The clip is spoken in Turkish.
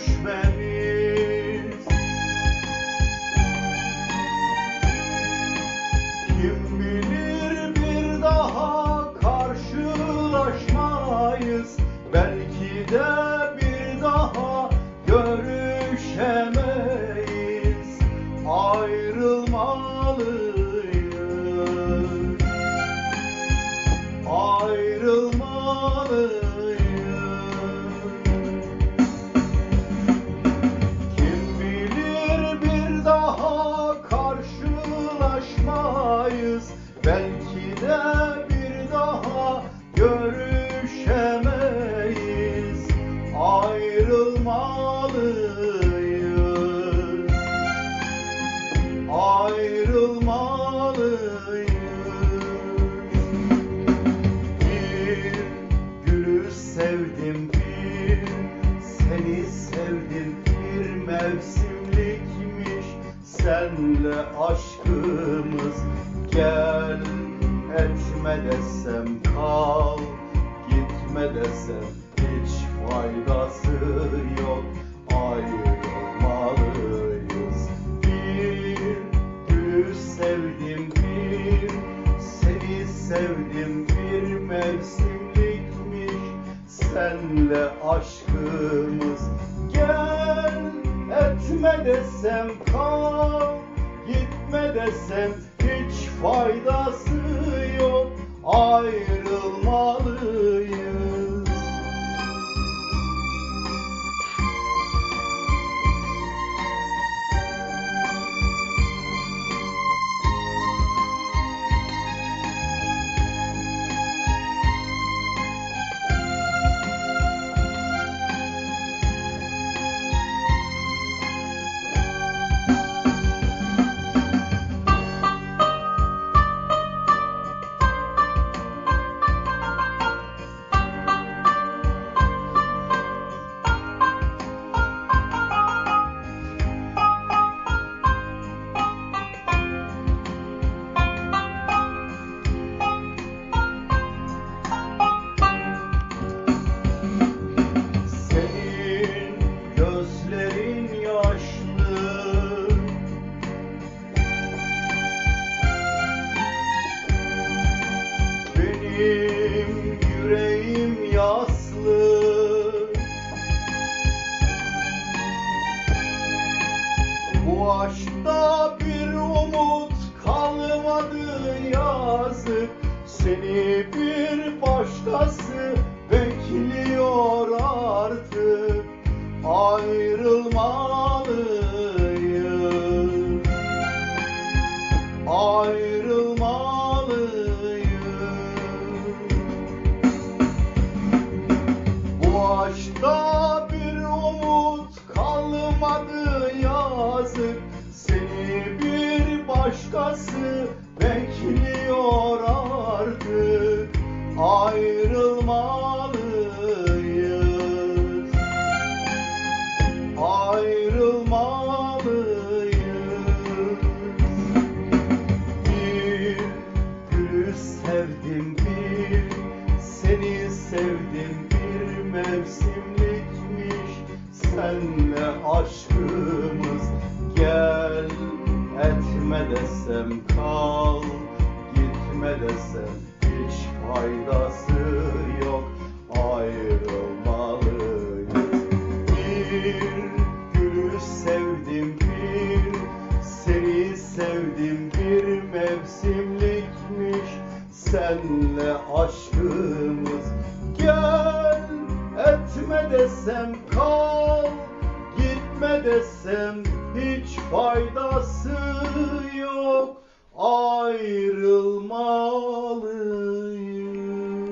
düşmemiz Kim bilir bir daha karşılaşmayız. Belki de bir gülü sevdim bir seni sevdim. Bir mevsimlikmiş senle aşkımız? Gel etme desem kal gitme desem hiç faydası yok. Ayrılmalıyız. Bir gülü sevdim sevdim bir mevsimlikmiş. Senle aşkımız gel etme desem kal gitme desem hiç faydası yok. Ayrılmalıyız başkası bekliyor artık Ayrılmalıyız Ayrılmalıyız Bu aşkta bir umut kalmadı yazık. Seni bir başkası bekliyor Ayrılmalıyız Ayrılmalıyız bir gülü sevdim bir seni sevdim bir mevsimlikmiş senle aşkımız. Gel etme desem kal. Gitme desem hiç faydası yok. Ayrılmalıyız bir gülü sevdim bir seni sevdim bir mevsimlikmiş. Senle aşkımız gel etme desem kal gitme desem hiç faydası yok ayrılmalıyım.